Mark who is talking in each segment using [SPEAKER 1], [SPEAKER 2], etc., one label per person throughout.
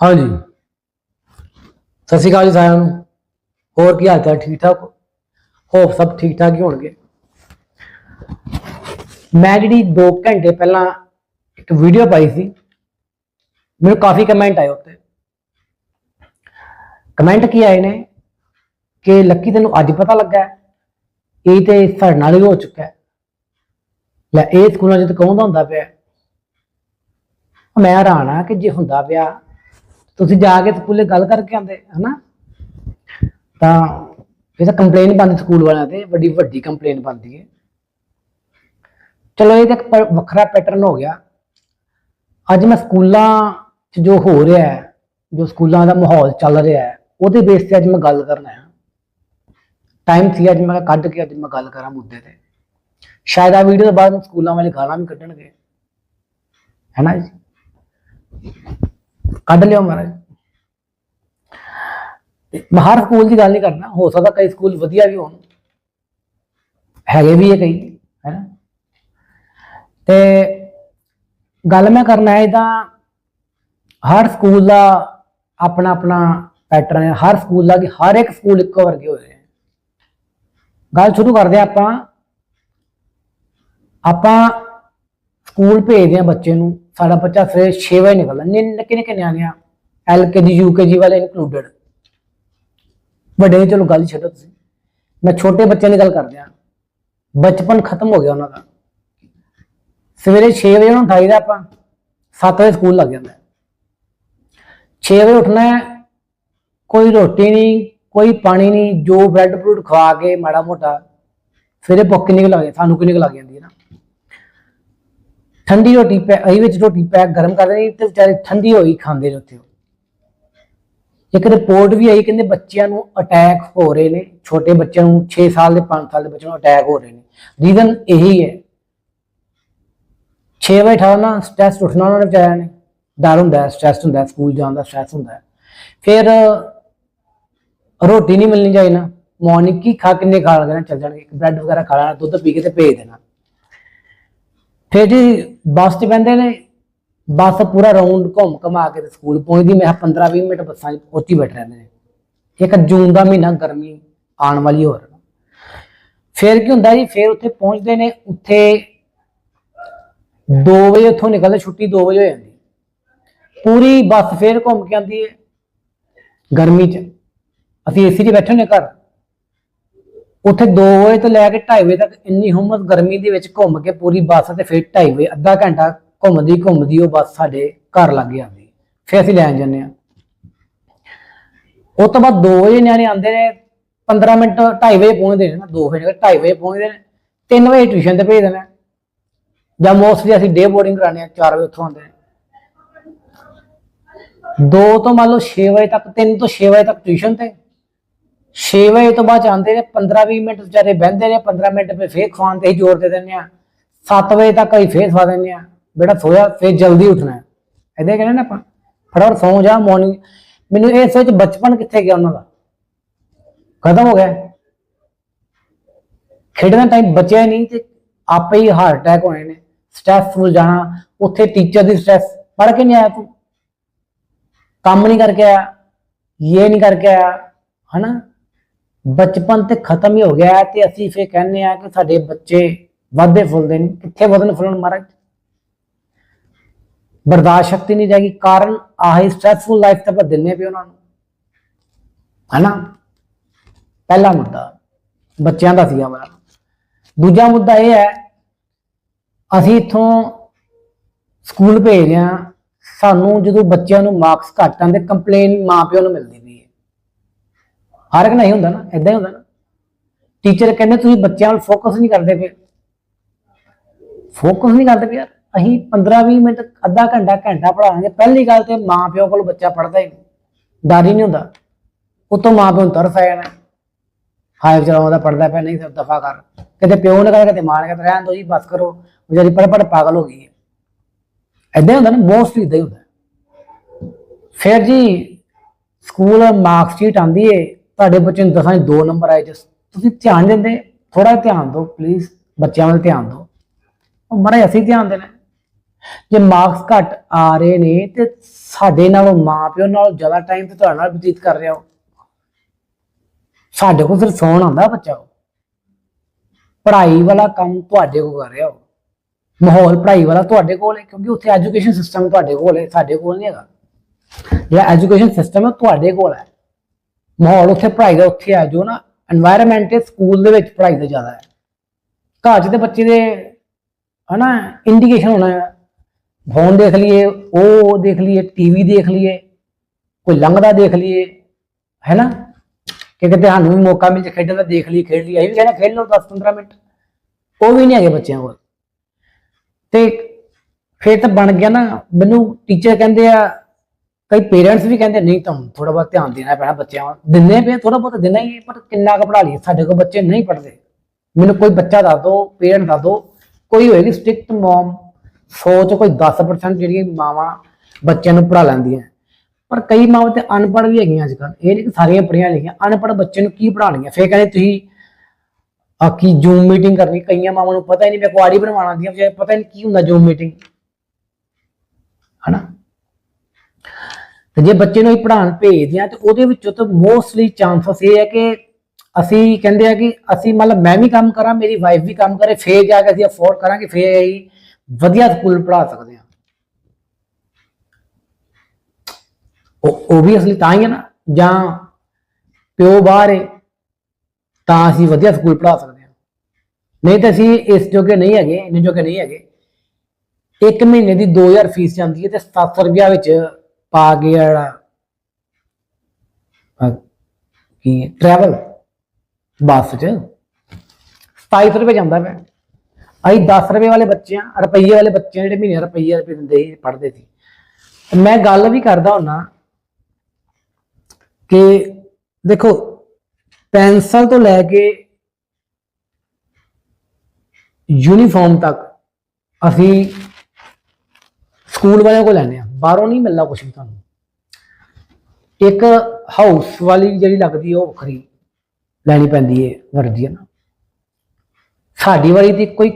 [SPEAKER 1] ਹਾਂਜੀ। ਸਤਿ ਸ਼੍ਰੀ ਅਕਾਲ ਜੀ ਸਾਰਿਆਂ ਨੂੰ। ਹੋਰ ਕੀ ਹਾਲ ਚਾਲ? ਠੀਕ ਠਾਕ ਹੋਪ ਸਭ ਠੀਕ ਠਾਕ ਹੀ ਹੋਣਗੇ। ਮੈਂ ਜਿਹੜੀ 2 ਘੰਟੇ ਪਹਿਲਾਂ ਇੱਕ ਵੀਡੀਓ ਪਾਈ ਸੀ, ਮੈਨੂੰ ਕਾਫੀ ਕਮੈਂਟ ਆਏ ਉੱਤੇ। ਕਮੈਂਟ ਕੀ ਆਏ ਨੇ? ਕਿ ਲੱਕੀ ਤੈਨੂੰ ਅੱਜ ਪਤਾ ਲੱਗਾ ਇਹ ਤੇ ਸਾਡੇ ਨਾਲ ਹੀ ਹੋ ਚੁੱਕਾ ਹੈ। ਲੈ, ਇਹ ਸਕੂਲਾਂ 'ਚ ਤਾਂ ਕੌਣ ਦਾ ਹੁੰਦਾ ਪਿਆ? ਮੈਂ ਹੈਰਾਨ ਆ ਕਿ ਜੇ ਹੁੰਦਾ ਪਿਆ ਤੁਸੀਂ ਜਾ ਕੇ ਸਕੂਲੇ ਗੱਲ ਕਰਕੇ ਆਂਦੇ ਹਨਾ? ਤਾਂ ਇਹ ਤਾਂ ਕੰਪਲੇਨ ਬੰਦ ਸਕੂਲ ਵਾਲਿਆਂ ਤੇ, ਵੱਡੀ ਵੱਡੀ ਕੰਪਲੇਨ ਬੰਦੀ ਹੈ। ਚਲੋ, ਇਹ ਤਾਂ ਇੱਕ ਪ- ਵੱਖਰਾ ਪੈਟਰਨ ਹੋ ਗਿਆ। ਅੱਜ ਮੈਂ ਸਕੂਲਾਂ 'ਚ ਜੋ ਹੋ ਰਿਹਾ ਹੈ, ਜੋ ਸਕੂਲਾਂ ਦਾ ਮਾਹੌਲ ਚੱਲ ਰਿਹਾ ਹੈ, ਉਹਦੇ ਬੇਸ ਤੇ ਅੱਜ ਮੈਂ ਗੱਲ ਕਰਨਾ ਹੈ ਟਾਈਮ ਸੀ ਅੱਜ, ਮੈਂ ਕੱਢ ਕੇ ਅੱਜ ਮੈਂ ਗੱਲ ਕਰਾਂ ਮੁੱਦੇ ਤੇ। ਸ਼ਾਇਦ ਆ ਵੀਡੀਓ ਤੋਂ ਬਾਅਦ ਨੂੰ ਸਕੂਲਾਂ ਵਾਲੇ ਗਾਲਾਂ ਵੀ ਕੱਢਣਗੇ। ਹੈ ਨਾ ਜੀ? ਕੱਢ ਲਿਓ ਮਹਾਰਾਜ। ਮੈਂ ਹਰ ਸਕੂਲ ਦੀ ਗੱਲ ਨਹੀਂ ਕਰਨਾ, ਹੋ ਸਕਦਾ ਕਈ ਸਕੂਲ ਵਧੀਆ ਵੀ ਹੋਣ। ਹੈਗੇ ਵੀ ਹੈ ਕਈ, ਹੈ ਨਾ? ਤੇ ਗੱਲ ਮੈਂ ਕਰਨਾ ਹੈ ਇਹਦਾ, ਹਰ ਸਕੂਲ ਦਾ ਆਪਣਾ ਆਪਣਾ ਪੈਟਰਨ ਹੈ। ਹਰ ਸਕੂਲ ਦਾ ਕਿ ਹਰ ਇੱਕ ਸਕੂਲ ਇੱਕੋ ਵਰਗੇ ਹੋਏ ਨੇ ਗੱਲ ਸ਼ੁਰੂ ਕਰਦੇ ਹਾਂ ਆਪਾਂ। ਆਪਾਂ ਸਕੂਲ ਭੇਜਦੇ ਆ ਬੱਚੇ ਨੂੰ। ਸਾਡਾ ਬੱਚਾ ਸਵੇਰੇ 6 ਵਜੇ ਨਿਕਲਦਾ ਨਿੱਕੇ ਨਿੱਕੇ ਨਿਆਣੇ ਆ। ਐਲਕੇਜੀ ਯੂਕੇਜੀ ਵਾਲੇ ਇਨਕਲੂਡਡ ਵੱਡੇ ਦੀ ਚਲੋ ਗੱਲ ਛੱਡੋ ਤੁਸੀਂ। ਮੈਂ ਛੋਟੇ ਬੱਚਿਆਂ ਦੀ ਗੱਲ ਕਰਦੇ ਆ। ਬਚਪਨ ਖਤਮ ਹੋ ਗਿਆ ਉਹਨਾਂ ਦਾ। ਸਵੇਰੇ 6 ਵਜੇ ਉਹਨਾਂ ਨੂੰ ਉਠਾਈਦਾ ਆਪਾਂ। 7 ਵਜੇ ਸਕੂਲ ਲੱਗ ਜਾਂਦਾ। 6 ਵਜੇ ਉੱਠਣਾ ਹੈ, ਕੋਈ ਰੋਟੀ ਨਹੀਂ ਕੋਈ ਪਾਣੀ ਨਹੀਂ ਜੋ ਬ੍ਰੈਡ ਫਰੂਟ ਖਵਾ ਕੇ ਮਾੜਾ ਮੋਟਾ। ਸਵੇਰੇ ਭੁੱਖ ਕਿੰਨੀ ਕੁ ਲੱਗ ਜਾਂਦੀ ਸਾਨੂੰ ਕਿੰਨੀ ਕੁ ਲੱਗ ਜਾਂਦੀ ਠੰਡੀ ਰੋਟੀ ਪੈ, ਅਹੀ ਵਿੱਚ ਰੋਟੀ ਪੈਕ ਗਰਮ ਕਰ ਦੇਣੀ ਤੇ ਵਿਚਾਰੇ ਠੰਡੀ ਹੋਈ ਖਾਂਦੇ ਨੇ ਉੱਥੇ ਉਹ। ਇੱਕ ਰਿਪੋਰਟ ਵੀ ਆਈ, ਕਹਿੰਦੇ ਬੱਚਿਆਂ ਨੂੰ ਅਟੈਕ ਹੋ ਰਹੇ ਨੇ, ਛੋਟੇ ਬੱਚਿਆਂ ਨੂੰ 6 ਸਾਲ ਦੇ 5 ਸਾਲ ਦੇ ਬੱਚਿਆਂ ਨੂੰ ਅਟੈਕ ਹੋ ਰਹੇ ਨੇ। ਰੀਜ਼ਨ ਇਹੀ ਹੈ। 6 ਵਜੇ ਉਠਾਉਣਾ ਸਟ੍ਰੈਸ ਉੱਠਣਾ ਉਹਨਾਂ ਨੇ ਵਿਚਾਰਿਆਂ ਨੇ। ਡਰ ਹੁੰਦਾ ਸਟ੍ਰੈਸ ਹੁੰਦਾ ਸਕੂਲ ਜਾਣ ਦਾ ਸਟ੍ਰੈਸ ਹੁੰਦਾ ਫਿਰ ਰੋਟੀ ਨਹੀਂ ਮਿਲਣੀ ਚਾਹੀਦੀ ਨਾ। ਮਾਰਨਿੰਗ ਕੀ ਖਾ, ਕਿੰਨੇ ਖਾ ਲੈਣਾ, ਚੱਲ ਜਾਣਗੇ ਬ੍ਰੈਡ ਵਗੈਰਾ ਖਾ ਲੈਣਾ, ਦੁੱਧ ਪੀ ਕੇ ਤੇ ਭੇਜ ਦੇਣਾ। ਫਿਰ ਜੀ ਬੱਸ 'ਚ ਬਹਿੰਦੇ ਨੇ, ਬੱਸ ਪੂਰਾ ਰਾਉਂਡ ਘੁੰਮ ਘਮਾ ਕੇ ਸਕੂਲ ਪਹੁੰਚਦੀ, ਮੈਂ 15 20 ਮਿੰਟ ਬੱਸਾਂ 'ਚ ਉੱਥੇ ਹੀ ਬੈਠ ਰਹਿੰਦੇ ਨੇ। ਇੱਕ ਜੂਨ ਦਾ ਮਹੀਨਾ ਗਰਮੀ ਆਉਣ ਵਾਲੀ ਹੋਰ। ਫਿਰ ਕੀ ਹੁੰਦਾ ਜੀ, ਫਿਰ ਉੱਥੇ ਪਹੁੰਚਦੇ ਨੇ, ਉੱਥੇ 2 ਵਜੇ ਉੱਥੋਂ ਨਿਕਲਦੇ, ਛੁੱਟੀ 2 ਵਜੇ ਹੋ ਜਾਂਦੀ। ਪੂਰੀ ਬੱਸ ਫੇਰ ਘੁੰਮ ਕੇ ਆਉਂਦੀ ਹੈ ਗਰਮੀ 'ਚ। ਅਸੀਂ ਏਸੀ 'ਚ ਬੈਠੇ ਨੇ ਘਰ। ਉੱਥੇ 2 ਵਜੇ ਤੋਂ ਲੈ ਕੇ 2:30 ਵਜੇ ਤੱਕ ਇੰਨੀ ਹੁਮਸ ਗਰਮੀ ਦੇ ਵਿੱਚ ਘੁੰਮ ਕੇ ਪੂਰੀ ਬੱਸ ਤੇ ਫਿਰ 2:30 ਵਜੇ ਅੱਧਾ ਘੰਟਾ ਘੁੰਮਦੀ ਘੁੰਮਦੀ ਉਹ ਬੱਸ ਸਾਡੇ ਘਰ ਲੱਗ ਜਾਂਦੀ। ਫਿਰ ਅਸੀਂ ਲੈਣ ਜਾਂਦੇ ਆ ਉਸ ਤੋਂ ਬਾਅਦ 2 ਵਜੇ ਨਿਆਣੇ ਆਉਂਦੇ ਨੇ 15 ਮਿੰਟ 2:30 ਵਜੇ ਪਹੁੰਚਦੇ ਨੇ ਨਾ 2 ਵਜੇ 2:30 ਵਜੇ ਪਹੁੰਚਦੇ ਨੇ 3 ਵਜੇ ਟਿਊਸ਼ਨ ਤੇ ਭੇਜ ਦੇਣਾ ਜਾਂ ਮੋਸਟਲੀ ਅਸੀਂ ਡੇ ਬੋਰਡਿੰਗ ਕਰਾਣੇ ਆ 4 ਵਜੇ ਉੱਥੋਂ ਆਉਂਦੇ ਨੇ 2 ਤੋਂ ਮੰਨ ਲਓ 6 ਵਜੇ ਤੱਕ 3 ਤੋਂ 6 ਵਜੇ ਤੱਕ ਟਿਊਸ਼ਨ ਤੇ 6 ਵਜੇ ਤੋਂ ਬਾਅਦ 'ਚ ਆਉਂਦੇ ਨੇ 15-20 ਮਿੰਟ ਵਿਚਾਰੇ ਬਹਿੰਦੇ ਨੇ 15 ਮਿੰਟ ਫਿਰ ਫੇਰ ਖਵਾਉਣ ਤੇ ਹੀ ਜ਼ੋਰ ਦੇ ਦਿੰਦੇ ਆ 7 ਵਜੇ ਤੱਕ ਅਸੀਂ ਫੇਰ ਖਵਾ ਦਿੰਦੇ ਆ ਬੇਟਾ ਸੋਇਆ, ਫੇਰ ਜਲਦੀ ਉੱਠਣਾ ਹੈ। ਇਹਦੇ ਕਹਿੰਦੇ ਨਾ ਆਪਾਂ, ਫਟਾਫਟ ਸੌਂ ਜਾ ਮਾਰਨਿੰਗ ਮੈਨੂੰ ਇਹ ਸੋਚ ਬਚਪਨ ਕਿੱਥੇ ਗਿਆ ਉਹਨਾਂ ਦਾ? ਖਤਮ ਹੋ ਗਿਆ। ਖੇਡਣ ਟਾਈਮ ਬਚਿਆ ਨਹੀਂ ਤੇ ਆਪੇ ਹੀ ਹਾਰਟ ਅਟੈਕ ਹੋਣੇ ਨੇ। ਸਟ੍ਰੈਸਫੁਲ ਜਾਣਾ, ਉੱਥੇ ਟੀਚਰ ਦੀ ਸਟ੍ਰੈਸ ਪੜ੍ਹ ਕੇ ਨਹੀਂ ਆਇਆ ਤੂੰ? ਕੰਮ ਨਹੀਂ ਕਰਕੇ ਆਇਆ ਇਹ ਨਹੀਂ ਕਰਕੇ ਆਇਆ, ਹਨਾ? ਬਚਪਨ ਤੇ ਖਤਮ ਹੀ ਹੋ ਗਿਆ ਹੈ ਤੇ ਅਸੀਂ ਫੇਰ ਕਹਿੰਦੇ ਆ ਕਿ ਸਾਡੇ ਬੱਚੇ ਵਾਧੇ ਫੁੱਲਦੇ ਨਹੀਂ ਕਿੱਥੇ ਵਧਣ ਫੁੱਲਣ ਮਹਾਰਾਜ? ਬਰਦਾਸ਼ਤ ਸ਼ਕਤੀ ਨਹੀਂ ਜਾਏਗੀ ਕਾਰਨ ਆਹੀ ਸਟ੍ਰੈਸਫੁਲ ਲਾਈਫ ਤਾਂ ਆਪਾਂ ਦਿੰਨੇ ਪਏ ਉਹਨਾਂ ਨੂੰ। ਹਨਾ? ਪਹਿਲਾ ਮੁੱਦਾ ਬੱਚਿਆਂ ਦਾ ਸੀਗਾ ਮੇਰਾ ਦੂਜਾ ਮੁੱਦਾ ਇਹ ਹੈ, ਅਸੀਂ ਇੱਥੋਂ ਸਕੂਲ ਭੇਜ ਰਹੇ ਹਾਂ। ਸਾਨੂੰ ਜਦੋਂ ਬੱਚਿਆਂ ਨੂੰ ਮਾਰਕਸ ਘੱਟ ਆਉਂਦੇ ਕੰਪਲੇਨ ਮਾਪਿਆਂ ਨੂੰ ਮਿਲਦੀ ਵੀ ਹਰ ਇੱਕ ਨਹੀਂ ਹੁੰਦਾ ਨਾ ਇਦਾਂ ਹੀ ਹੁੰਦਾ ਨਾ। ਟੀਚਰ ਕਹਿੰਦੇ, ਤੁਸੀਂ ਬੱਚਿਆਂ ਵੱਲ ਫੋਕਸ ਨਹੀਂ ਕਰਦੇ ਪਏ। ਫੋਕਸ ਨਹੀਂ ਕਰਦੇ ਪਏ ਅਸੀਂ 15-20 ਮਿੰਟ, ਅੱਧਾ ਘੰਟਾ ਘੰਟਾ ਪੜਾਵਾਂਗੇ ਪਹਿਲੀ ਗੱਲ ਤੇ ਮਾਂ ਪਿਓ ਕੋਲ ਬੱਚਾ ਪੜਦਾ ਹੀ ਨਹੀਂ। ਡਰ ਹੀ ਨਹੀਂ ਹੁੰਦਾ। ਉਤੋਂ ਮਾਂ ਪਿਓ ਨੂੰ ਤਰਸ ਆ ਜਾਣਾ। ਹਾਏ ਚਲਾਉਂਦਾ ਪੜਦਾ ਪਿਆ, ਨਹੀਂ ਸਭ ਦਫਾ ਕਰ। ਕਿਤੇ ਪਿਓ ਨੇ ਕਹੇ ਕਿਤੇ ਮਾਂ ਨੇ ਕਹੇ ਰਹਿਣ ਦੋ ਜੀ, ਬਸ ਕਰੋ। ਵਿਚਾਰੀ ਪੜ ਪੜ ਪਾਗਲ ਹੋ ਗਈ ਹੈ। ਏਦਾਂ ਹੀ ਹੁੰਦਾ ਨਾ ਮੋਸਟਲੀ ਇਦਾਂ ਹੀ ਹੁੰਦਾ। ਫਿਰ ਜੀ ਸਕੂਲ ਮਾਰਕਸ ਸ਼ੀਟ ਆਂਦੀ ਏ। ਤੁਹਾਡੇ ਬੱਚੇ ਨੂੰ ਦਸਾਂ 'ਚ ਦੋ ਨੰਬਰ ਆਏ ਜਿਸ ਤੁਸੀਂ ਧਿਆਨ ਦਿੰਦੇ ਥੋੜਾ ਧਿਆਨ ਦਿਓ ਪਲੀਜ਼ ਬੱਚਿਆਂ ਵੱਲ ਧਿਆਨ ਦਿਓ। ਉਹ ਮਰੇ ਅਸੀਂ ਧਿਆਨ ਦੇਣਾ। ਜੇ ਮਾਰਕਸ ਘੱਟ ਆ ਰਹੇ ਨੇ, ਤੇ ਸਾਡੇ ਨਾਲੋਂ ਮਾਪਿਓ ਨਾਲੋਂ ਜ਼ਿਆਦਾ ਟਾਈਮ ਤੇ ਤੁਹਾਡੇ ਨਾਲ ਬਤੀਤ ਕਰ ਰਿਹਾ ਹੋ। ਸਾਡੇ ਕੋਲ ਸਿਰਫ ਸੌਣ ਆਉਂਦਾ ਬੱਚਾ ਪੜ੍ਹਾਈ ਵਾਲਾ ਕੰਮ ਤੁਹਾਡੇ ਕੋਲ ਕਰ ਰਿਹਾ ਹੋ ਮਾਹੌਲ ਪੜ੍ਹਾਈ ਵਾਲਾ ਤੁਹਾਡੇ ਕੋਲ ਹੈ, ਕਿਉਂਕਿ ਉੱਥੇ ਐਜੂਕੇਸ਼ਨ ਸਿਸਟਮ ਤੁਹਾਡੇ ਕੋਲ ਹੈ, ਸਾਡੇ ਕੋਲ ਨਹੀਂ ਹੈਗਾ। ਜਿਹੜਾ ਐਜੂਕੇਸ਼ਨ ਸਿਸਟਮ ਹੈ ਤੁਹਾਡੇ ਕੋਲ ਹੈ। ਮਾਹੌਲ ਉੱਥੇ ਪੜ੍ਹਾਈ ਦਾ ਉੱਥੇ ਆ, ਜੋ ਨਾ এনवायरमेंट ਹੈ ਸਕੂਲ ਦੇ ਵਿੱਚ ਪੜ੍ਹਾਈ ਦਾ ਜ਼ਿਆਦਾ ਹੈ। ਘਰ 'ਚ ਤੇ ਬੱਚੇ ਦੇ ਹਨਾ ਇੰਡੀਕੇਸ਼ਨ ਹੋਣਾ ਫੋਨ ਦੇਖ ਲਈਏ, ਉਹ ਦੇਖ ਲਈਏ ਟੀਵੀ ਦੇਖ ਲਈਏ, ਕੋਈ ਲੰਘਦਾ ਦੇਖ ਲਈਏ, ਹੈ ਨਾ? ਕਿ ਕਿਤੇ ਸਾਨੂੰ ਵੀ ਮੌਕਾ ਮਿਲ ਜੇ ਖੇਡਣ ਦਾ, ਦੇਖ ਲਈ ਖੇਡ ਲਈ ਅਸੀਂ ਵੀ ਕਹਿੰਦਾ ਖੇਡ ਲਓ 10 15 ਮਿੰਟ। ਉਹ ਵੀ ਨਹੀਂ ਹੈਗੇ ਬੱਚਿਆਂ ਕੋਲ। ਤੇ ਫਿਰ ਤਾਂ ਬਣ ਗਿਆ ਨਾ, ਮੈਨੂੰ ਟੀਚਰ ਕਹਿੰਦੇ ਆ ਕਈ ਪੇਰੈਂਟਸ ਵੀ ਕਹਿੰਦੇ ਨਹੀਂ ਤੁਹਾਨੂੰ ਥੋੜਾ ਬਹੁਤ ਧਿਆਨ ਦੇਣਾ ਪੈਣਾ ਬੱਚਿਆਂ ਵੱਲ। ਦਿੰਦੇ ਪਏ ਥੋੜਾ ਬਹੁਤ ਦਿੰਦਾ ਹੀ ਹੈ, ਪਰ ਕਿੰਨਾ ਕੁ ਪੜ੍ਹਾ ਲਈਏ? ਸਾਡੇ ਕੋਲ ਬੱਚੇ ਨਹੀਂ ਪੜ੍ਹਦੇ। ਮੈਨੂੰ ਕੋਈ ਬੱਚਾ ਦੱਸ ਦੋ ਪੇਰੈਂਟ ਦੱਸ ਦਿਓ ਕੋਈ ਹੋਏਗੀ ਸਟ੍ਰਿਕਟ ਮਮ ਸੋਚ ਕੋਈ 10% ਜਿਹੜੀਆਂ ਮਾਵਾਂ ਬੱਚਿਆਂ ਨੂੰ ਪੜ੍ਹਾ ਲੈਂਦੀਆਂ। ਪਰ ਕਈ ਮਾਵਾਂ ਤੇ ਅਨਪੜ੍ਹ ਵੀ ਹੈਗੀਆਂ ਅੱਜ ਕੱਲ੍ਹ ਇਹ ਨਹੀਂ ਕਿ ਸਾਰੀਆਂ ਪੜ੍ਹੀਆਂ ਲਿਖੀਆਂ ਅਨਪੜ੍ਹ ਬੱਚੇ ਨੂੰ ਕੀ ਪੜ੍ਹਾਉਣੀਆਂ ਫੇਰ ਕਹਿੰਦੇ ਤੁਸੀਂ ਆ ਕੀ ਜ਼ੂਮ ਮੀਟਿੰਗ ਕਰਨੀ। ਕਈਆਂ ਮਾਵਾਂ ਨੂੰ ਪਤਾ ਹੀ ਨਹੀਂ ਮੈਂ ਕੁਆਰੀ ਬਣਵਾਉਣਾ ਦੀਆਂ ਪਤਾ ਹੀ ਨਹੀਂ ਕੀ ਹੁੰਦਾ ਜ਼ੂਮ ਮੀਟਿੰਗ ਹਨਾ? ਤੇ ਜੇ ਬੱਚੇ ਨੂੰ ਹੀ ਪੜ੍ਹਾਉਣ ਭੇਜਦੇ ਆ, ਤੇ ਉਹਦੇ ਵਿੱਚੋਂ ਤਾਂ ਮੋਸਟਲੀ ਚਾਂਸਸ ਇਹ ਹੈ ਕਿ ਅਸੀਂ ਕਹਿੰਦੇ ਆ ਕਿ ਅਸੀਂ ਮਤਲਬ ਮੈਂ ਵੀ ਕੰਮ ਕਰਾਂ, ਮੇਰੀ ਵਾਈਫ ਵੀ ਕੰਮ ਕਰੇ, ਫੇਰ ਜਾ ਕੇ ਅਸੀਂ ਅਫੋਰਡ ਕਰਾਂਗੇ, ਫੇਰ ਅਸੀਂ ਵਧੀਆ ਸਕੂਲ ਪੜ੍ਹਾ ਸਕਦੇ ਹਾਂ। ਉਹ ਉਹ ਵੀ ਅਸਲੀ ਤਾਂ ਹੀ ਹੈ ਨਾ, ਜਾਂ ਪਿਓ ਬਾਹਰ ਹੈ ਤਾਂ ਅਸੀਂ ਵਧੀਆ ਸਕੂਲ ਪੜ੍ਹਾ ਸਕਦੇ ਹਾਂ। ਨਹੀਂ ਤਾਂ ਅਸੀਂ ਇਸ ਜੋਗੇ ਨਹੀਂ ਹੈਗੇ, ਇੰਨੇ ਜੋਗੇ ਨਹੀਂ ਹੈਗੇ। ਇੱਕ ਮਹੀਨੇ ਦੀ 2000 ਫੀਸ ਜਾਂਦੀ ਹੈ ਤੇ 700 ਰੁਪਿਆ ਵਿੱਚ ਪਾ ਕੇ ਜਿਹੜਾ ਕੀ ਟਰੈਵਲ ਬੱਸ 'ਚ 27 ਰੁਪਏ ਜਾਂਦਾ ਪਿਆ ਅਸੀਂ 10 ਰੁਪਏ ਵਾਲੇ ਬੱਚਿਆਂ ਰੁਪਈਏ ਵਾਲੇ ਬੱਚੇ ਜਿਹੜੇ ਮਹੀਨੇ ਰੁਪਈਏ ਰੁਪਏ ਦਿੰਦੇ ਸੀ ਪੜ੍ਹਦੇ ਸੀ ਮੈਂ ਗੱਲ ਵੀ ਕਰਦਾ ਹੁੰਨਾ ਕਿ ਦੇਖੋ ਪੈਨਸਲ ਤੋਂ ਲੈ ਕੇ ਯੂਨੀਫਾਰਮ ਤੱਕ ਅਸੀਂ ਸਕੂਲ ਵਾਲਿਆਂ ਕੋਲ ਲੈਣੇ ਆ। ਬਾਹਰੋਂ ਨਹੀਂ ਮਿਲਦਾ ਕੁਝ ਵੀ ਤੁਹਾਨੂੰ। ਇੱਕ ਹਾਊਸ ਵਾਲੀ ਜਿਹੜੀ ਲੱਗਦੀ ਉਹ ਵੱਖਰੀ ਲੈਣੀ ਪੈਂਦੀ ਹੈ ਵਰਦੀ ਨਾ। ਸਾਡੀ ਵਾਰੀ ਦੀ ਕੋਈ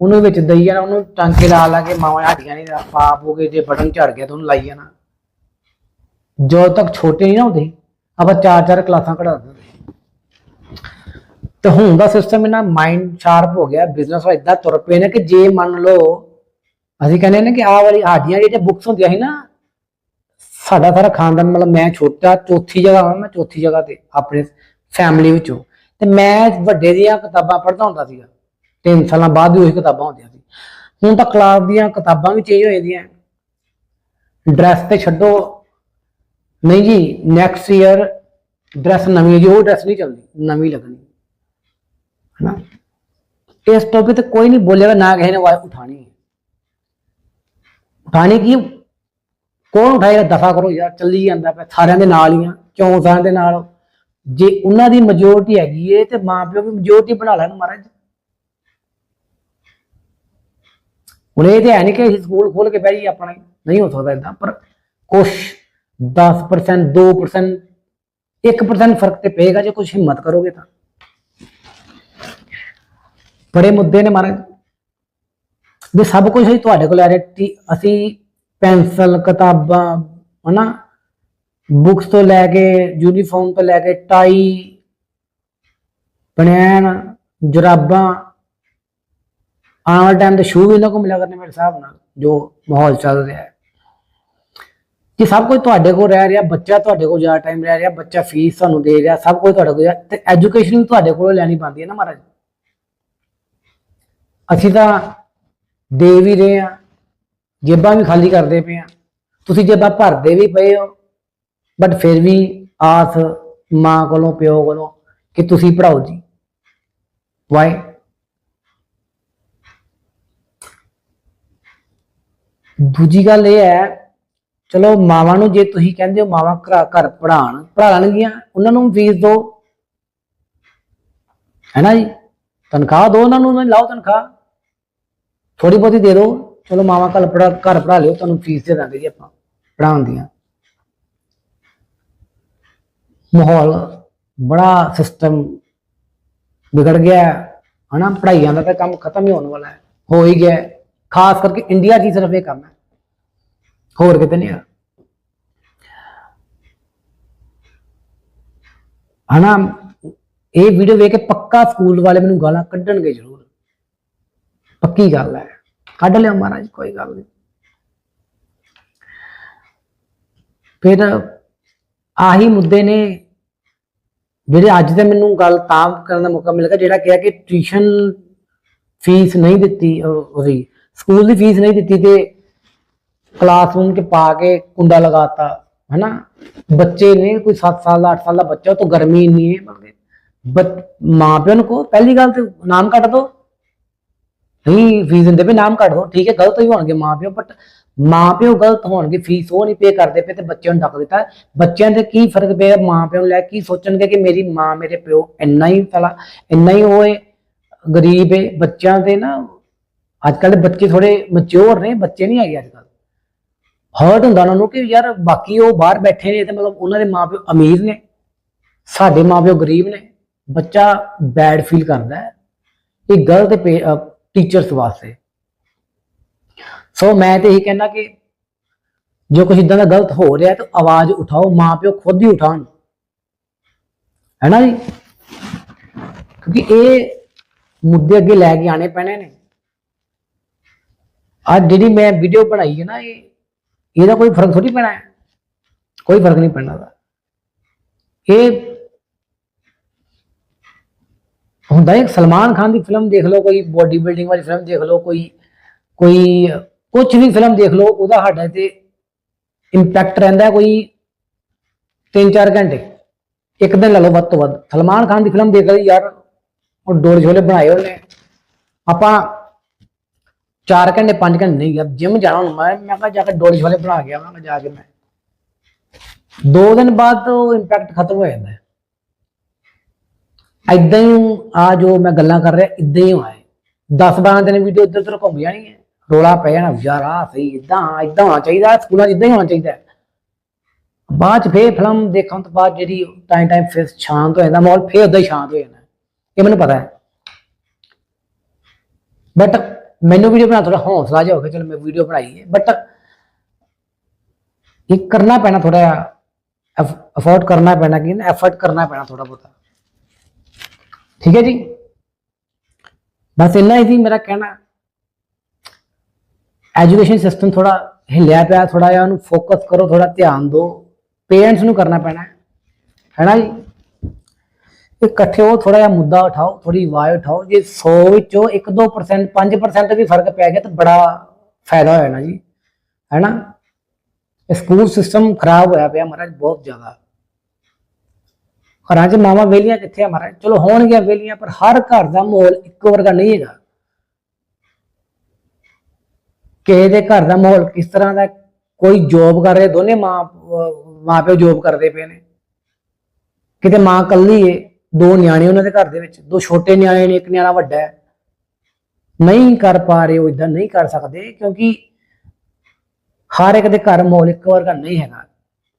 [SPEAKER 1] ਉਹਨੂੰ ਵਿੱਚ ਦਈ ਜਾਣਾ, ਉਹਨੂੰ ਟਾਂਕੇ ਲਾ ਲਾ ਕੇ ਮਾਵਾਂ ਹੱਡੀਆਂ ਨਹੀਂ ਪਾਪ ਹੋ ਗਏ, ਜੇ ਬਟਨ ਝੜ ਗਿਆ ਤਾਂ ਉਹਨੂੰ ਲਾਈ ਜਾਣਾ। ਜਦੋਂ ਤੱਕ ਛੋਟੇ ਨਹੀਂ ਨਾ ਹੁੰਦੇ, ਆਪਾਂ ਚਾਰ ਚਾਰ ਕਲਾਸਾਂ ਕਢਾ ਦਿੰਦੇ ਤੇ ਹੁਣ ਦਾ ਸਿਸਟਮ ਇਹਨਾਂ ਮਾਈਂਡ ਸ਼ਾਰਪ ਹੋ ਗਿਆ ਬਿਜ਼ਨਸ ਵਾ ਇਦਾਂ ਤੁਰ ਪਏ ਨੇ ਕਿ ਜੇ ਮੰਨ ਲਓ ਅਸੀਂ ਕਹਿੰਦੇ ਨੇ ਕਿ ਆਹ ਵਾਲੀ ਸਾਡੀਆਂ ਜਿਹੜੀਆਂ ਬੁੱਕਸ ਹੁੰਦੀਆਂ ਸੀ ਨਾ, ਸਾਡਾ ਸਾਰਾ ਖਾਨਦਾਨ ਮਤਲਬ ਮੈਂ ਛੋਟਾ, ਚੌਥੀ ਜਗ੍ਹਾ ਹਾਂ ਮੈਂ ਚੌਥੀ ਜਗ੍ਹਾ ਤੇ ਆਪਣੇ ਫੈਮਿਲੀ ਵਿੱਚੋਂ। ਤੇ ਮੈਂ ਵੱਡੇ ਦੀਆਂ ਕਿਤਾਬਾਂ ਪੜ੍ਹਦਾ ਹੁੰਦਾ ਸੀਗਾ। ਤਿੰਨ ਸਾਲਾਂ ਬਾਅਦ ਵੀ ਉਹੀ ਕਿਤਾਬਾਂ ਹੁੰਦੀਆਂ ਸੀ। ਹੁਣ ਤਾਂ ਕਲਾਸ ਦੀਆਂ ਕਿਤਾਬਾਂ ਵੀ ਚੇਂਜ ਹੋ ਜਾਂਦੀਆਂ। ਡਰੈਸ ਤੇ ਛੱਡੋ। ਨਹੀਂ ਜੀ ਨੈਕਸਟ ਈਅਰ ਡਰੈਸ ਨਵੀਂ ਹੈ ਜੀ, ਉਹ ਡਰੈਸ ਨਹੀਂ ਚੱਲਦੀ, ਨਵੀਂ ਲੱਗਣੀ। ਹਨਾ? ਇਸ ਟੌਪਿਕ ਤੇ ਕੋਈ ਨਹੀਂ ਬੋਲੇਗਾ, ਨਾ ਕਿਸੇ ਨੇ ਆਵਾਜ਼ ਉਠਾਣੀ ਉਠਾਣੀ ਕੀ, ਕੌਣ ਉਠਾਏਗਾ ਦਫਾ ਕਰੋ ਯਾਰ, ਚੱਲੀ ਜਾਂਦਾ ਪਿਆ, ਸਾਰਿਆਂ ਦੇ ਨਾਲ ਹੀ ਆ ਕਿਉਂ ਸਾਰਿਆਂ ਦੇ ਨਾਲ। ਜੇ ਉਹਨਾਂ ਦੀ ਮੈਜੋਰਟੀ ਹੈਗੀ ਏ, ਤੇ ਮਾਪਿਓ ਵੀ ਮੈਜੋਰਟੀ ਬਣਾ ਲੈਣ ਮਹਾਰਾਜ। ਹੁਣ ਇਹ ਤੇ ਹੈ ਨਹੀਂ ਕਿ ਅਸੀਂ ਸਕੂਲ ਖੋਲ ਕੇ ਬਹਿ ਜੀ ਆਪਣਾ, ਨਹੀਂ ਹੋ ਸਕਦਾ ਇਦਾਂ ਪਰ ਕੁਛ 10% 2% 1% ਫ਼ਰਕ ਤੇ ਪਏਗਾ, ਜੇ ਕੁਛ ਹਿੰਮਤ ਕਰੋਗੇ ਤਾਂ। ਬੜੇ ਮੁੱਦੇ ਨੇ ਮਹਾਰਾਜ। ਵੀ ਸਭ ਕੁਝ ਹੀ ਤੁਹਾਡੇ ਕੋਲ ਆ ਰਿਹਾ ਟੀ- ਅਸੀਂ ਪੈਨਸਲ ਕਿਤਾਬਾਂ ਹਨਾ? ਬੁక్స్ ਤੋਂ ਲੈ ਕੇ ਯੂਨੀਫਾਰਮ ਤੋਂ ਲੈ ਕੇ ਟਾਈ ਬਨੈਣ ਜੁਰਾਬਾਂ ਆਉਣ ਵਾਲੇ ਟਾਈਮ ਤੇ ਸ਼ੂ ਵੀ ਇਹਨਾਂ ਕੋਲ ਮਿਲਿਆ ਕਰਨੇ ਮੇਰੇ ਹਿਸਾਬ ਨਾਲ ਜੋ ਮਾਹੌਲ ਚੱਲ ਰਿਹਾ ਹੈ। ਕਿ ਸਭ ਕੁਝ ਤੁਹਾਡੇ ਕੋਲ ਰਹਿ ਰਿਹਾ ਬੱਚਾ ਤੁਹਾਡੇ ਕੋਲ ਜ਼ਿਆਦਾ ਟਾਈਮ ਰਹਿ ਰਿਹਾ ਬੱਚਾ ਫੀਸ ਤੁਹਾਨੂੰ ਦੇ ਰਿਹਾ ਸਭ ਕੁਝ ਤੁਹਾਡੇ ਕੋਲ ਹੈ, ਤੇ ਐਜੂਕੇਸ਼ਨ ਵੀ ਤੁਹਾਡੇ ਕੋਲੋਂ ਲੈਣੀ ਪੈਂਦੀ ਹੈ ਨਾ ਮਹਾਰਾਜ? ਅਸੀਂ ਤਾਂ ਦੇ ਵੀ ਰਹੇ ਆ ਜੇਬਾਂ ਵੀ ਖਾਲੀ ਕਰਦੇ ਪਏ ਆ ਤੁਸੀਂ ਜੇਬਾਂ ਭਰਦੇ ਵੀ ਪਏ ਹੋ ਬਟ ਫਿਰ ਵੀ ਆਸ ਮਾਂ ਕੋਲੋਂ, ਪਿਓ ਕੋਲੋਂ ਕਿ ਤੁਸੀਂ ਪੜਾਓ ਜੀ। ਵਾਈ ਦੂਜੀ ਗੱਲ ਇਹ ਹੈ, ਚਲੋ ਮਾਵਾਂ ਨੂੰ ਜੇ ਤੁਸੀਂ ਕਹਿੰਦੇ ਹੋ ਮਾਵਾਂ ਘਰ ਘਰ ਪੜਾਣ ਪੜਾ ਲੈਣਗੀਆਂ ਉਹਨਾਂ ਨੂੰ ਫੀਸ ਦਿਓ। ਹੈ ਨਾ ਜੀ? ਤਨਖਾਹ ਦਿਓ ਉਹਨਾਂ ਨੂੰ, ਉਹਨਾਂ ਲਾਓ ਤਨਖਾਹ। ਥੋੜੀ ਬਹੁਤੀ ਦੇ ਦਿਓ। ਚਲੋ ਮਾਵਾਂ ਘਰ ਪੜਾ ਘਰ ਪੜਾ ਲਿਓ, ਤੁਹਾਨੂੰ ਫੀਸ ਦੇ ਦਾਂਗੇ ਜੀ ਆਪਾਂ ਪੜਾਉਣ ਦੀਆਂ। ਮਾਹੌਲ ਬੜਾ ਸਿਸਟਮ ਵਿਗੜ ਗਿਆ ਹੈ, ਹਨਾ? ਪੜਾਈਆਂ ਦਾ ਤਾਂ ਕੰਮ ਖਤਮ ਹੀ ਹੋਣ ਵਾਲਾ ਹੈ, ਹੋ ਹੀ ਗਿਆ ਖਾਸ ਕਰਕੇ ਇੰਡੀਆ 'ਚ ਹੀ ਸਿਰਫ ਇਹ ਕੰਮ ਹੈ। ਹੋਰ ਕਿਤੇ ਨਹੀਂ ਹੈ ਹਨਾ? ਇਹ ਵੀਡੀਓ ਵੇਖ ਕੇ ਪੱਕਾ ਸਕੂਲ ਵਾਲੇ ਮੈਨੂੰ ਗਾਲਾਂ ਕੱਢਣਗੇ ਜ਼ਰੂਰ। ਪੱਕੀ ਗੱਲ ਹੈ। ਕੱਢ ਲਿਓ ਮਹਾਰਾਜ, ਕੋਈ ਗੱਲ ਨਹੀਂ। ਫਿਰ ਆਹੀ ਮੁੱਦੇ ਨੇ ਜਿਹੜੇ ਅੱਜ ਤੇ ਮੈਨੂੰ ਗੱਲ ਤਾਂ ਕਰਨ ਦਾ ਮੌਕਾ ਮਿਲ ਗਿਆ ਜਿਹੜਾ ਕਿਹਾ ਕਿ ਟਿਊਸ਼ਨ ਫੀਸ ਨਹੀਂ ਦਿੱਤੀ ਉਹਦੀ ਸਕੂਲ ਦੀ ਫੀਸ ਨਹੀਂ ਦਿੱਤੀ ਤੇ ਕਲਾਸਰੂਮ 'ਚ ਪਾ ਕੇ ਕੁੰਡਾ ਲਗਾਤਾ, ਹਨਾ? ਬੱਚੇ ਨੇ ਕੋਈ 7 ਸਾਲ ਦਾ 8 ਸਾਲ ਦਾ ਬੱਚਾ, ਉਹ ਤੋਂ ਗਰਮੀ ਨਹੀਂ ਹੈ ਮਤਲਬ ਮਾਂ ਪਿਓ ਨੂੰ ਕੋ ਪਹਿਲੀ ਗੱਲ ਤੇ ਨਾਮ ਕੱਟ ਦੋ। ਨਹੀਂ ਫੀਸ ਦਿੰਦੇ ਵੀ ਨਾਮ ਕੱਟ ਦੋ ਠੀਕ ਹੈ, ਗਲਤ ਹੀ ਹੋਣਗੇ ਮਾਂ ਪਿਓ ਬਟ ਮਾਂ ਪਿਓ ਗਲਤ ਹੋਣਗੇ ਫੀਸ ਉਹ ਨਹੀਂ ਪੇ ਕਰਦੇ ਪਏ ਤੇ ਬੱਚਿਆਂ ਨੂੰ ਡੱਕ ਦਿੱਤਾ। ਬੱਚਿਆਂ ਦੇ ਕੀ ਫ਼ਰਕ ਪਿਆ ਮਾਂ ਪਿਓ ਨੂੰ ਲੈ ਕੇ ਕੀ ਸੋਚਣਗੇ ਕਿ ਮੇਰੀ ਮਾਂ ਮੇਰੇ ਪਿਓ ਇੰਨਾ ਹੀ ਫਲਾ, ਇੰਨਾ ਹੀ ਉਹ ਹੈ, ਗਰੀਬ ਹੈ, ਬੱਚਿਆਂ ਦੇ ਨਾ ਅੱਜ ਕੱਲ੍ਹ ਦੇ ਬੱਚੇ ਥੋੜੇ ਮੈਚੁਰ ਨੇ, ਬੱਚੇ ਨਹੀਂ ਹੈਗੇ ਅੱਜ ਕੱਲ੍ਹ ਹਰਟ ਹੁੰਦਾ ਉਹਨਾਂ ਨੂੰ ਕਿ ਯਾਰ ਬਾਕੀ ਉਹ ਬਾਹਰ ਬੈਠੇ ਨੇ ਤੇ ਮਤਲਬ ਉਹਨਾਂ ਦੇ ਮਾਪਿਓ ਅਮੀਰ ਨੇ, ਸਾਡੇ ਮਾਪਿਓ ਗਰੀਬ ਨੇ, ਬੱਚਾ ਬੈਡ ਫੀਲ ਕਰਦਾ ਹੈ। ਇਹ ਗਲਤ ਟੀਚਰਸ ਵਾਸਤੇ ਸੋ ਮੈਂ ਤੇ ਇਹ ਕਹਿਣਾ ਕਿ ਜੋ ਕੁਝ ਇਦਾਂ ਦਾ ਗਲਤ ਹੋ ਰਿਹਾ ਤਾਂ ਆਵਾਜ਼ ਉਠਾਓ ਮਾਪਿਓ ਖੁਦ ਹੀ ਉਠਾਉਣ ਹੈ ਨਾ ਜੀ ਕਿਉਂਕਿ ਇਹ ਮੁੱਦੇ ਅੱਗੇ ਲੈ ਕੇ ਆਣੇ ਪੈਣੇ ਨੇ ਅੱਜ ਜਿਹੜੀ ਮੈਂ ਵੀਡੀਓ ਬਣਾਈ ਹੈ ਨਾ ਇਹ ਇਹਦਾ ਕੋਈ ਫ਼ਰਕ ਥੋੜੀ ਪੈਣਾ ਹੈ ਕੋਈ ਫ਼ਰਕ ਨਹੀਂ ਪੈਣਾ ਦਾ ਇਹ ਹੁੰਦਾ ਹੈ, ਸਲਮਾਨ ਖਾਨ ਦੀ ਫਿਲਮ ਦੇਖ ਲਓ, ਕੋਈ ਬੋਡੀ ਬਿਲਡਿੰਗ ਵਾਲੀ ਫਿਲਮ ਦੇਖ ਲਓ, ਕੋਈ ਕੋਈ ਕੁਝ ਵੀ ਫਿਲਮ ਦੇਖ ਲਓ, ਉਹਦਾ ਸਾਡਾ ਤੇ ਇੰਪੈਕਟ ਰਹਿੰਦਾ ਕੋਈ 3-4 ਘੰਟੇ। ਇੱਕ ਦਿਨ ਲੈ ਲਓ ਵੱਧ ਤੋਂ ਵੱਧ। ਸਲਮਾਨ ਖਾਨ ਦੀ ਫਿਲਮ ਦੇਖ ਲਈ ਯਾਰ, ਉਹ ਡੋਰ ਝੋਲੇ ਬਣਾਏ ਉਹਨੇ। ਆਪਾਂ 4 ਘੰਟੇ 5 ਘੰਟੇ ਨਹੀਂ ਗਿਆ ਜਿਮ ਜਾਣਾ ਹੁਣ। ਮੈਂ ਮੈਂ ਕਿਹਾ ਜਾ ਕੇ ਡੋਰ ਝੋਲੇ ਬਣਾ ਕੇ ਆਵਾਂਗਾ, ਜਾ ਕੇ ਮੈਂ। ਦੋ ਦਿਨ ਬਾਅਦ ਉਹ ਇੰਪੈਕਟ ਖਤਮ ਹੋ ਜਾਂਦਾ ਹੈ ਹੀ ਆ ਜੋ ਮੈਂ ਗੱਲਾਂ ਕਰ ਰਿਹਾ ਇਦਾਂ ਹੀ ਆਏ। 10 12 ਦਿਨ ਵੀਡੀਓ ਇੱਧਰ ਉੱਧਰ ਘੁੰਮ ਜਾਣੀ ਹੈ। ਰੋਲਾ ਪੈ ਜਾਣਾ, ਯਾਰ ਆ ਸਹੀ ਇਦਾਂ ਇਦਾਂ ਹੋਣਾ ਚਾਹੀਦਾ, ਸਕੂਲਾਂ 'ਚ ਇਦਾਂ ਹੀ ਹੋਣਾ ਚਾਹੀਦਾ। ਬਾਅਦ 'ਚ ਫੇਰ ਫਿਲਮ ਦੇਖਣ ਤੋਂ ਬਾਅਦ ਜਿਹੜੀ ਟਾਈਮ ਟਾਈਮ ਫਿਰ ਸ਼ਾਂਤ ਹੋ ਜਾਂਦਾ, ਮਾਹੌਲ ਫੇਰ ਉਦਾਂ ਹੀ ਸ਼ਾਂਤ ਹੋ ਜਾਂਦਾ। ਇਹ ਮੈਨੂੰ ਪਤਾ ਹੈ। ਬਟ ਮੈਨੂੰ ਵੀਡੀਓ ਬਣਾ ਥੋੜਾ ਹੌਸਲਾ ਜਿਹਾ ਹੋ ਗਿਆ, ਚਲੋ ਮੈਂ ਵੀਡੀਓ ਬਣਾਈ ਹੈ। ਬਟ ਇਹ ਕਰਨਾ ਪੈਣਾ ਥੋੜਾ ਅਫੋਰਡ ਕਰਨਾ ਪੈਣਾ, ਕਿ ਐਫਰਟ ਕਰਨਾ ਪੈਣਾ ਥੋੜਾ ਬਹੁਤਾ। ਠੀਕ ਹੈ ਜੀ? ਬਸ ਇੰਨਾ ਹੀ ਸੀ ਮੇਰਾ ਕਹਿਣਾ। ਐਜੂਕੇਸ਼ਨ ਸਿਸਟਮ ਥੋੜਾ ਹਿੱਲਿਆ ਪਿਆ ਥੋੜਾ ਜਿਹਾ ਉਹਨੂੰ ਫੋਕਸ ਕਰੋ ਥੋੜਾ ਧਿਆਨ ਦਿਓ। ਪੇਰੈਂਟਸ ਨੂੰ ਕਰਨਾ ਪੈਣਾ ਹੈ। ਹੈਨਾ ਜੀ? ਇਹ ਇਕੱਠੇ ਹੋ ਥੋੜਾ ਜਿਹਾ ਮੁੱਦਾ ਉਠਾਓ ਥੋੜੀ ਆਵਾਜ਼ ਉਠਾਓ। ਜੇ 100 ਵਿੱਚੋਂ 1-2% 5% ਵੀ ਫ਼ਰਕ ਪੈ ਗਿਆ ਤਾਂ ਬੜਾ ਫਾਇਦਾ ਹੋਇਆ ਨਾ ਜੀ। ਹੈਨਾ? ਇਹ ਸਕੂਲ ਸਿਸਟਮ ਖਰਾਬ ਹੋਇਆ ਪਿਆ ਮਹਾਰਾਜ, ਬਹੁਤ ਜ਼ਿਆਦਾ। ਘਰਾਂ 'ਚ ਮਾਵਾਂ ਵੇਲੀਆਂ ਕਿੱਥੇ ਆ ਮਹਾਰਾਜ? ਚਲੋ ਹੋਣਗੀਆਂ ਵੇਲੀਆਂ ਪਰ ਹਰ ਘਰ ਦਾ ਮਾਹੌਲ ਇੱਕੋ ਵਰਗਾ ਨਹੀਂ ਹੈਗਾ। ਕਿਸੇ ਦੇ ਘਰ ਦਾ ਮਾਹੌਲ ਕਿਸ ਤਰ੍ਹਾਂ ਦਾ ਕੋਈ ਜੋਬ ਕਰ ਰਿਹਾ, ਦੋਨੇ ਮਾਂ ਮਾਂ ਪਿਓ ਜੋਬ ਕਰਦੇ ਪਏ ਨੇ। ਕਿਤੇ ਮਾਂ ਕੱਲੀ ਏ, ਦੋ ਨਿਆਣੇ ਉਹਨਾਂ ਦੇ ਘਰ ਦੇ ਵਿੱਚ, ਦੋ ਛੋਟੇ ਨਿਆਣੇ ਨੇ, ਇੱਕ ਨਿਆਣਾ ਵੱਡਾ ਹੈ। ਨਹੀਂ ਕਰ ਪਾ ਰਹੇ ਉਹ ਇਦਾਂ ਨਹੀਂ ਕਰ ਸਕਦੇ, ਕਿਉਂਕਿ ਹਰ ਇੱਕ ਦੇ ਘਰ ਮਾਹੌਲ ਇੱਕ ਵਰਗਾ ਨਹੀਂ ਹੈਗਾ।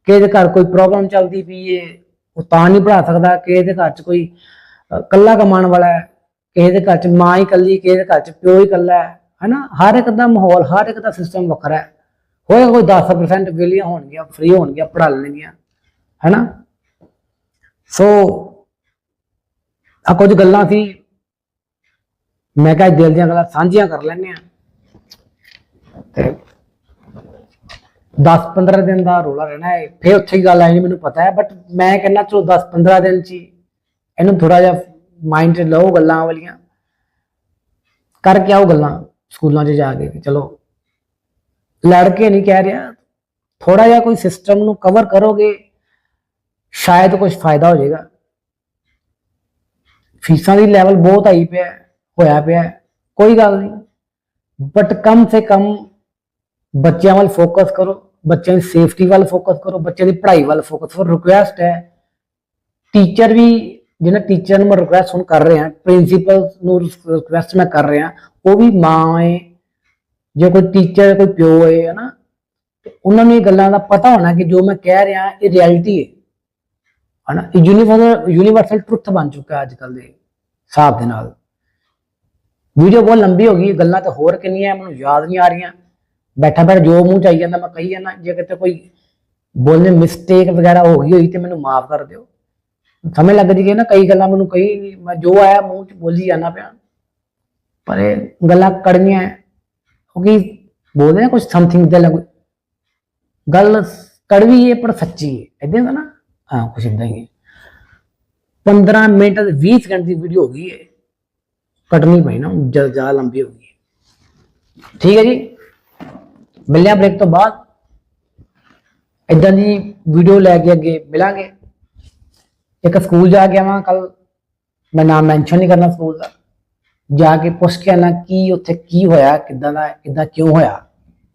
[SPEAKER 1] ਕਿਸੇ ਦੇ ਘਰ ਕੋਈ ਪ੍ਰੋਬਲਮ ਚੱਲਦੀ ਪਈ ਏ ਉਹ ਤਾਂ ਨਹੀਂ ਪੜਾ ਸਕਦਾ ਕਿਸੇ ਦੇ ਘਰ 'ਚ ਕੋਈ ਅ, ਕੱਲਾ ਕਮਾਉਣ ਵਾਲਾ ਹੈ ਕਿਸੇ ਦੇ ਘਰ 'ਚ ਮਾਂ ਹੀ ਕੱਲੀ ਕਿਸੇ ਦੇ ਘਰ 'ਚ ਪਿਓ ਹੀ ਕੱਲਾ ਹੈ ਹੈਨਾ? ਹਰ ਇੱਕ ਦਾ ਮਾਹੌਲ ਹਰ ਇੱਕ ਦਾ ਸਿਸਟਮ ਵੱਖਰਾ ਹੈ। ਹੋਏਗਾ ਕੋਈ 10% ਵਿਲੀਆਂ ਹੋਣਗੀਆਂ ਫ੍ਰੀ ਹੋਣਗੀਆਂ ਪੜਾ ਲੈਣਗੀਆਂ ਹਨਾ? ਸੋ ਆ ਕੁਝ ਗੱਲਾਂ ਸੀ। ਮੈਂ ਕਿਹਾ ਦਿਲ ਦੀਆਂ ਗੱਲਾਂ ਸਾਂਝੀਆਂ ਕਰ ਲੈਂਦੇ ਆ ਤੇ 10-15 ਦਿਨ ਦਾ ਰੋਲਾ ਰਹਿਣਾ ਹੈ, ਫੇਰ ਉੱਥੇ ਹੀ ਗੱਲ ਆਈ ਨਹੀਂ ਮੈਨੂੰ ਪਤਾ ਹੈ ਬਟ ਮੈਂ ਕਹਿੰਦਾ ਚਲੋ 10-15 ਦਿਨ ਚ ਹੀ ਇਹਨੂੰ ਥੋੜਾ ਜਿਹਾ ਮਾਈਂਡ 'ਚ ਲਓ ਗੱਲਾਂ ਵਾਲੀਆਂ। ਕਰਕੇ ਆਓ ਗੱਲਾਂ ਸਕੂਲਾਂ 'ਚ ਜਾ ਕੇ ਚਲੋ ਲੜ ਕੇ ਨਹੀਂ ਕਹਿ ਰਿਹਾ ਥੋੜਾ ਜਿਹਾ ਕੋਈ ਸਿਸਟਮ ਨੂੰ ਕਵਰ ਕਰੋਗੇ, ਸ਼ਾਇਦ ਕੁਝ ਫਾਇਦਾ ਹੋ ਜਾਏਗਾ। ਫੀਸਾਂ ਦੀ ਲੈਵਲ ਬਹੁਤ ਹਾਈ ਪਿਆ ਹੋਇਆ ਪਿਆ ਕੋਈ ਗੱਲ ਨਹੀਂ। ਬਟ ਕਮ ਸੇ ਕਮ ਬੱਚਿਆਂ ਵੱਲ ਫੋਕਸ ਕਰੋ। ਬੱਚਿਆਂ ਦੀ ਸੇਫਟੀ ਵੱਲ ਫੋਕਸ ਕਰੋ, ਬੱਚਿਆਂ ਦੀ ਪੜ੍ਹਾਈ ਵੱਲ ਫੋਕਸ ਕਰੋ। ਰਿਕੁਐਸਟ ਹੈ ਟੀਚਰ ਵੀ, ਜਿਹਨਾਂ ਟੀਚਰ ਨੂੰ ਮੈਂ ਰਿਕੁਐਸਟ ਹੁਣ ਕਰ ਰਿਹਾ ਪ੍ਰਿੰਸੀਪਲ ਨੂੰ ਰਿਕੁਐਸਟ ਮੈਂ ਕਰ ਰਿਹਾ, ਉਹ ਵੀ ਮਾਂ ਹੈ, ਜੇ ਕੋਈ ਟੀਚਰ ਕੋਈ ਪਿਓ ਹੈ, ਹਨਾ? ਤੇ ਉਹਨਾਂ ਨੂੰ ਇਹ ਗੱਲਾਂ ਦਾ ਪਤਾ ਹੋਣਾ ਕਿ ਜੋ ਮੈਂ ਕਹਿ ਰਿਹਾ, ਇਹ ਰਿਐਲਿਟੀ ਹੈ। ਹਨਾ? ਇਹ ਯੂਨੀਵਰਸਲ ਯੂਨੀਵਰਸਲ ਟਰੁੱਥ ਬਣ ਚੁੱਕਾ ਅੱਜ ਕੱਲ ਦੇ ਹਿਸਾਬ ਦੇ ਨਾਲ। ਵੀਡੀਓ ਬਹੁਤ ਲੰਬੀ ਹੋ ਗਈ ਗੱਲਾਂ ਤਾਂ ਹੋਰ ਕਿੰਨੀਆਂ ਮੈਨੂੰ ਯਾਦ ਨਹੀਂ ਆ ਰਹੀਆਂ। ਬੈਠਾ ਬੈਠਾ ਜੋ ਮੂੰਹ ਚ ਆਈ ਜਾਂਦਾ, ਮੈਂ ਕਹੀ ਜਾਂਦਾ, ਜੇ ਕਿਤੇ ਕੋਈ ਬੋਲਨੇ ਮਿਸਟੇਕ ਵਗੈਰਾ ਹੋ ਗਈ ਹੋਈ ਤੇ ਮੈਨੂੰ ਮਾਫ ਕਰ ਦਿਓ। ਸਮਝ ਲੱਗ ਜੀ ਕਿ ਨਾ, ਕਈ ਗੱਲਾਂ ਮੈਨੂੰ ਕਹੀ ਮੈਂ ਜੋ ਆਇਆ ਮੂੰਹ ਚ ਬੋਲੀ ਜਾਂਦਾ ਪਿਆ। ਪਰ ਇਹ ਗੱਲਾਂ ਕੜੀਆਂ ਕਿਉਂਕਿ ਬੋਲਦੇ ਨਾ ਕੁਝ ਸਮਥਿੰਗ ਦੇ ਲੱਗ ਗੱਲ ਕੜਵੀ ਹੈ ਪਰ ਸੱਚੀ ਹੈ ਇਦਾਂ ਦਾ ਨਾ? ਹਾਂ ਕੁਝ ਇਦਾਂ ਹੀ ਹੈ 15 ਮਿੰਟ ਤੇ 20 ਸਕਿੰਟ ਦੀ ਵੀਡੀਓ ਹੋ ਗਈ ਹੈ ਕੱਟਣੀ ਪਈ ਨਾ ਜਦ ਜ਼ਿਆਦਾ ਲੰਬੀ ਹੋ ਗਈ ਹੈ ਠੀਕ ਹੈ ਜੀ? ਮਿਲਦੇ ਹਾਂ ਬ੍ਰੇਕ ਤੋਂ ਬਾਅਦ? ਇਦਾਂ ਦੀ ਵੀਡੀਓ ਲੈ ਕੇ ਅੱਗੇ ਮਿਲਾਂਗੇ। ਇੱਕ ਸਕੂਲ ਜਾ ਕੇ ਆਵਾਂ ਕੱਲ ਮੈਂ ਨਾਮ ਮੈਂਸ਼ਨ ਨਹੀਂ ਕਰਨਾ ਸਕੂਲ ਦਾ। ਜਾ ਕੇ ਪੁੱਛ ਕੇ ਆਣਾ ਕੀ ਉੱਥੇ ਕੀ ਹੋਇਆ, ਕਿੱਦਾਂ ਦਾ, ਕਿੱਦਾਂ ਕਿਉਂ ਹੋਇਆ?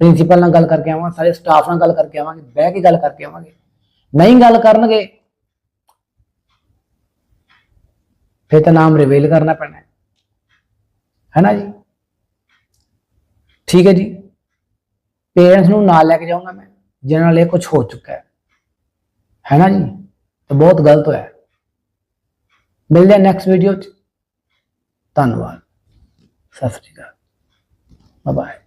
[SPEAKER 1] ਪ੍ਰਿੰਸੀਪਲ ਨਾਲ ਗੱਲ ਕਰਕੇ ਆਵਾਂ, ਸਾਰੇ ਸਟਾਫ ਨਾਲ ਗੱਲ ਕਰਕੇ ਆਵਾਂਗੇ, ਬਹਿ ਕੇ ਗੱਲ ਕਰਕੇ ਆਵਾਂਗੇ। ਨਹੀਂ ਗੱਲ ਕਰਨਗੇ, ਫਿਰ ਤਾਂ ਨਾਮ ਰਿਵੀਲ ਕਰਨਾ ਪੈਣਾ ਹੈ। ਹੈ ਨਾ ਜੀ? ਠੀਕ ਹੈ ਜੀ? ਪੇਰੈਂਟਸ ਨੂੰ ਨਾਲ ਲੈ ਕੇ ਜਾਊਂਗਾ ਮੈਂ ਜਿਹਨਾਂ ਨਾਲ ਇਹ ਕੁਝ ਹੋ ਚੁੱਕਾ ਹੈ। ਹੈ ਨਾ ਜੀ? ਤਾਂ ਬਹੁਤ ਗਲਤ ਹੋਇਆ। ਹੈ। ਮਿਲਦੇ ਹਾਂ ਨੈਕਸਟ ਵੀਡੀਓ 'ਚ। ਧੰਨਵਾਦ। ਸਤਿ ਸ੍ਰੀ ਅਕਾਲ। ਬਾਏ